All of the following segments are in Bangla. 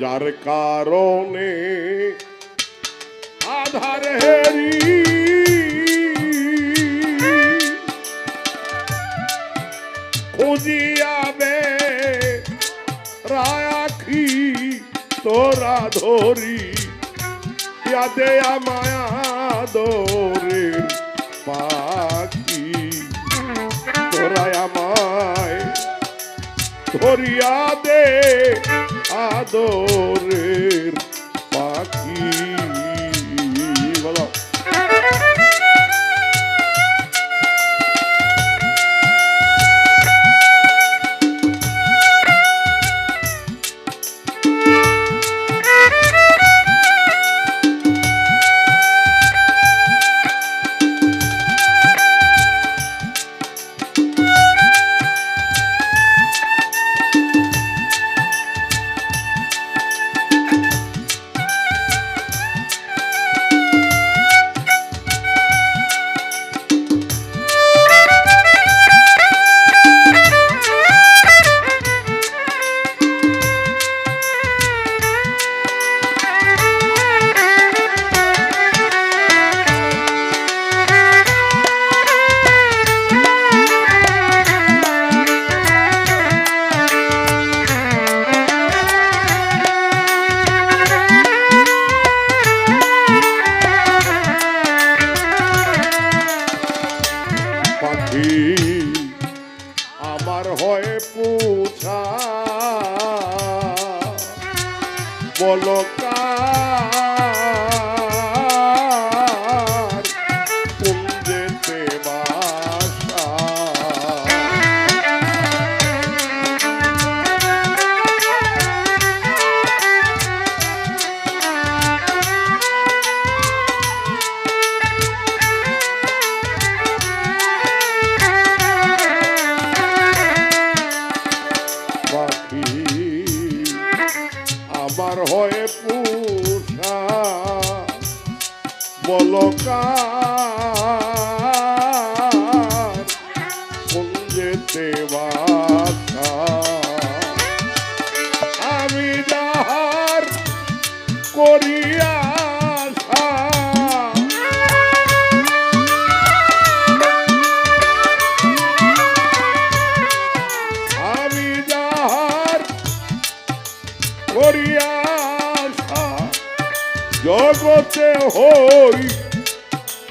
যার কারণে আধার হেরি। খুঁজিয়াবে রায়াখি তোরা ধরি। ইয়াদে মায়া দোরের পাখি। তোরা আমায় ধরিয়া দে আদরের বলকার কুঞ্জেতে আমি যাহার করিয়া আমি যাহার করিয়া জগতে হই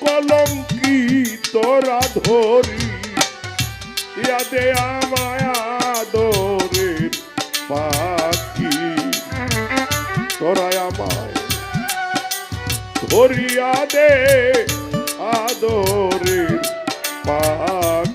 কলঙ্কি রাধরি ধরি ইয়াদে আমায় আদরের পাখি। তোরা আমায় ধরিয়া দে আদরে পাখি।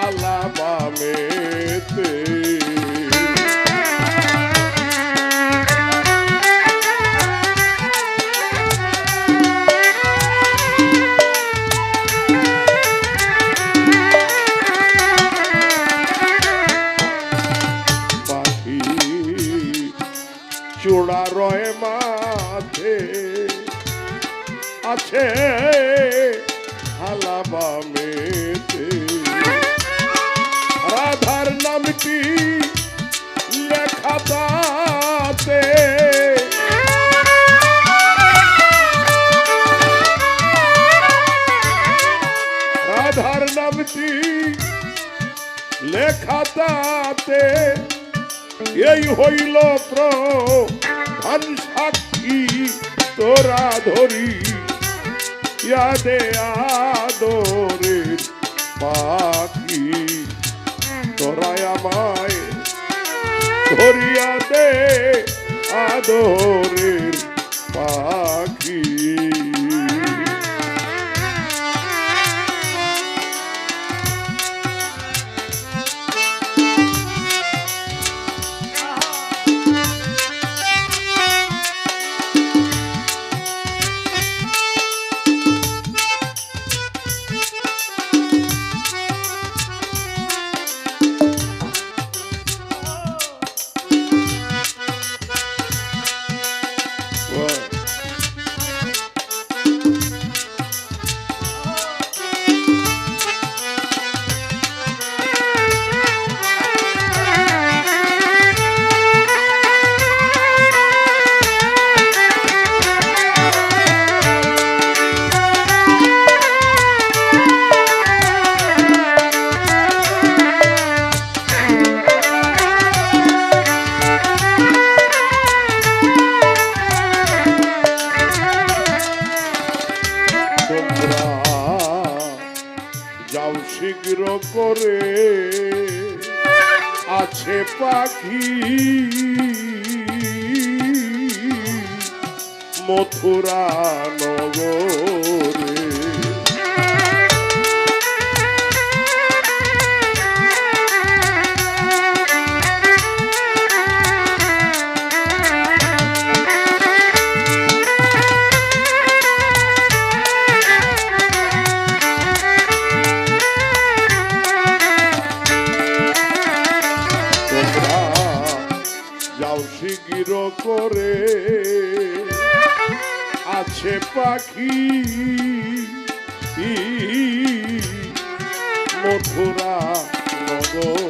আলাবামেতে চূড়া রয় মাথে আছে হালাবা নামটি লেখা তাতে রাধার নামটি লেখা তাতে। এই হইল প্রধান সাক্ষী তোরা ধরি। ইয়াদে আদরের পাখি। তোরাই আমায় ধরিয়া দে আদরের পাখি। শীঘ্র করে আছে পাখি। মথুরা মথুরা নগরে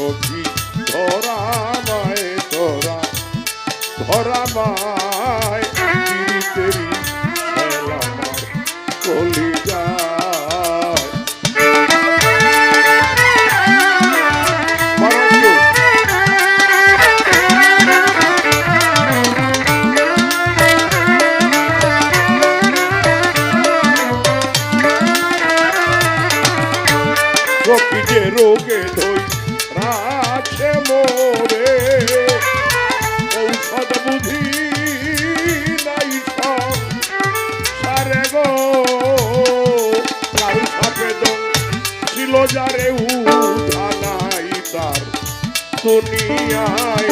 কলি সখী ধরা। ধরা মায় কলি যায়। মারাঙ্গু সখী রোগে রাখে মোরে ঔষধ বুঝি নাই সারে গো কারু সাপে ছিল যারে উঠা নাই তার দুনিয়ায়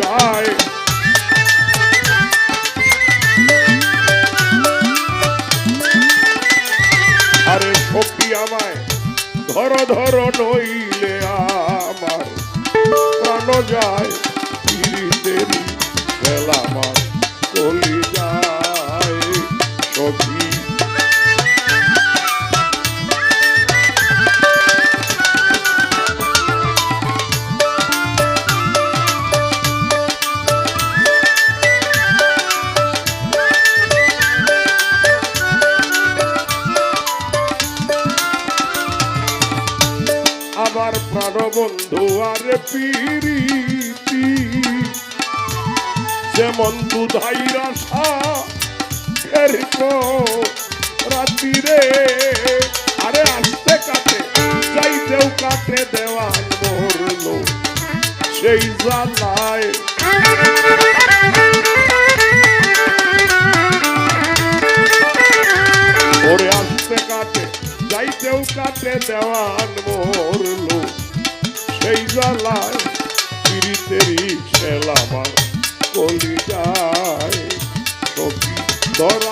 যায়। আরে সখী আমায় ধর ধর নইলে আমার প্রাণ যায়। পিরিতেরি বেলা আমার পিরিতি যেমন দুধাই রাসা ফেরত রাতিরে আরে আসতে কাটে, চাইতেও কাটে দেওয়ান মরলো সেই জ্বালায়। ওরে আসতে কাটে, যাইতেও কাটে দেওয়ান যায় দরা